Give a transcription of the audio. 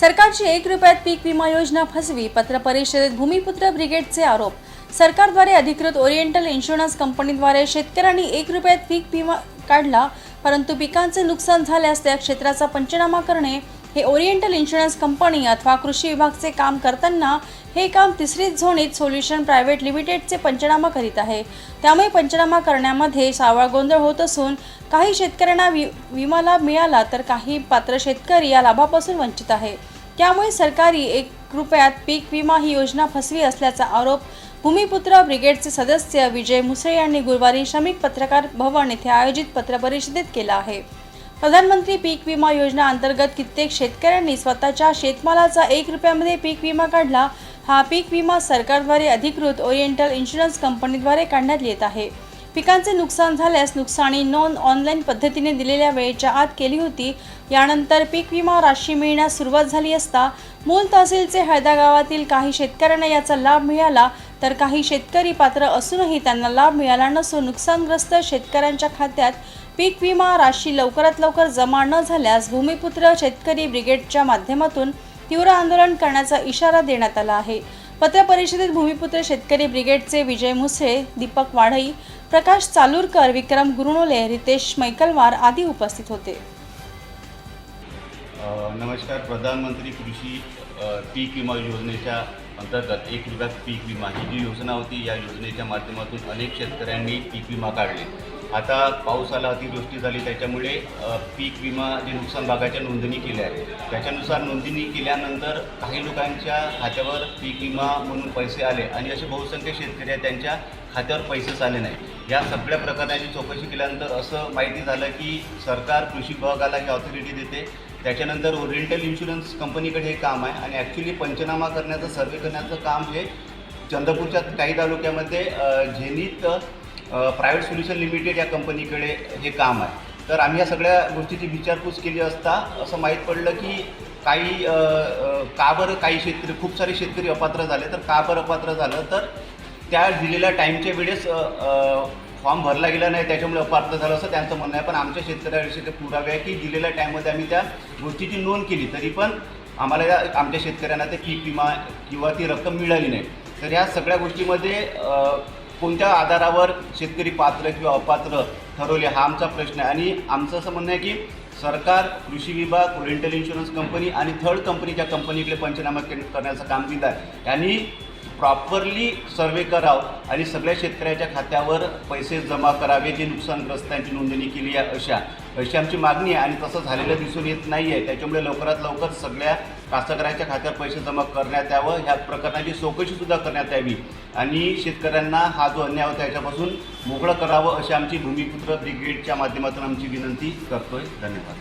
सरकारची एक रुपयात पीक विमा योजना फसवी पत्र परिषदेत भूमिपुत्र ब्रिगेडचे आरोप. सरकारद्वारे अधिकृत ओरिएंटल इन्शुरन्स कंपनीद्वारे शेतकऱ्यांनी एक रुपयात पीक विमा काढला परंतु पिकांचे नुकसान झाल्यास त्या क्षेत्राचा पंचनामा करणे हे ओरिएंटल इन्शुरन्स कंपनी अथवा कृषी विभागचे काम करताना हे काम तिसरी झोनीत सोल्युशन प्रायव्हेट लिमिटेडचे पंचनामा करीत आहे. त्यामुळे पंचनामा करण्यामध्ये सावळ गोंधळ होत असून काही शेतकऱ्यांना वि विमा लाभ मिळाला तर काही पात्र शेतकरी या लाभापासून वंचित आहे. त्यामुळे सरकारी एक रुपयात पीक विमा ही योजना फसवी असल्याचा आरोप भूमिपुत्र ब्रिगेडचे सदस्य विजय मुसळे यांनी गुरुवारी श्रमिक पत्रकार भवन येथे आयोजित पत्रपरिषदेत केला आहे. प्रधानमंत्री पीक विमा योजना अंतर्गत कित्येक शेतकऱ्यांनी स्वतःच्या शेतमालाचा एक रुपयामध्ये पीक विमा काढला. हा पीक विमा सरकारद्वारे अधिकृत ओरिएंटल इन्शुरन्स कंपनीद्वारे काढण्यात येत आहे. पिकांचे नुकसान झाल्यास नुकसानी नोंद ऑनलाईन पद्धतीने दिलेल्या वेळेच्या आत केली होती. यानंतर पीक विमा राशी मिळण्यास सुरुवात झाली असता मूल तहसीलचे हळदा गावातील काही शेतकऱ्यांना याचा लाभ मिळाला. तर काही शेतकरी पात्र असूनही त्यांना लाभ मिळाला नसून नुकसानग्रस्त शेतकऱ्यांच्या खात्यात पीक विमा राशी लवकरात लवकर जमा न झाल्यास भूमिपुत्र शेतकरी ब्रिगेडच्या माध्यमातून तीव्र आंदोलन करण्याचा इशारा देण्यात आला आहे. पत्रपरिषदेत भूमिपुत्र शेतकरी ब्रिगेडचे विजय मुसळे दीपक वाढई प्रकाश चालूरकर विक्रम गुरुणोले रितेश मैकलवार आदी उपस्थित होते. नमस्कार. प्रधानमंत्री कृषी पीक विमा योजनेच्या अंतर्गत एक रुपयात पीक विमा ही जी योजना होती या योजनेच्या माध्यमातून अनेक शेतकऱ्यांनी पीक विमा काढले. आता पाऊस आला अतिवृष्टी झाली त्याच्यामुळे पीक विमा जे नुकसान भागाच्या नोंदणी केल्या आहे त्याच्यानुसार नोंदणी केल्यानंतर काही लोकांच्या खात्यावर पीक विमा म्हणून पैसे आले आणि असे बहुसंख्य शेतकरी आहेत त्यांच्या खात्यावर पैसेच आले नाही या सगळ्या प्रकरणाची चौकशी केल्यानंतर असं माहिती झालं की सरकार कृषी विभागाला ही ऑथॉरिटी देते. त्याच्यानंतर ओरिएंटल इन्शुरन्स कंपनीकडे हे काम आहे आणि ॲक्च्युली पंचनामा करण्याचं सर्वे करण्याचं काम हे चंद्रपूरच्या काही तालुक्यामध्ये झेनीत प्रायव्हेट सोल्युशन लिमिटेड या कंपनीकडे हे काम आहे. तर आम्ही या सगळ्या गोष्टीची विचारपूस केली असता असं माहीत पडलं की काही का बरं काही शेतकरी खूप सारे शेतकरी अपात्र झाले तर का बरं अपात्र झालं? तर त्या दिलेल्या टाईमच्या वेळेस फॉर्म भरला गेला नाही त्याच्यामुळे अपात्र झालं असं त्यांचं म्हणणं आहे. पण आमच्या शेतकऱ्याविषयी ते पुरावे आहे की दिलेल्या टाईममध्ये आम्ही त्या गोष्टीची नोंद केली. तरी पण आम्हाला या आमच्या शेतकऱ्यांना ते पीक विमा किंवा ती रक्कम मिळाली नाही. तर या सगळ्या गोष्टीमध्ये कोणत्या आधारावर शेतकरी पात्र किंवा अपात्र ठरवले हा आमचा प्रश्न आहे. आणि आमचं असं म्हणणं आहे की सरकार कृषी विभाग ओरिएंटल इन्शुरन्स कंपनी आणि थर्ड कंपनी ज्या कंपनीकडे पंचनामा करण्याचं काम दिलं आहे त्यांनी प्रॉपरली सर्वे करावं आणि सगळ्या शेतकऱ्याच्या खात्यावर पैसे जमा करावे जे नुकसानग्रस्तांची नोंदणी केली आहे अशा. अशी आमची मागणी आहे आणि तसं झालेलं दिसून येत नाही आहे त्याच्यामुळे लवकरात लवकर सगळ्या कास्तकऱ्यांच्या खात्यात पैसे जमा करण्यात यावं ह्या प्रकरणाची चौकशीसुद्धा करण्यात यावी. आणि शेतकऱ्यांना हा जो अन्याय होता याच्यापासून मोकळं करावं अशी आमची भूमिपुत्र ब्रिगेडच्या माध्यमातून आमची विनंती करतोय. धन्यवाद.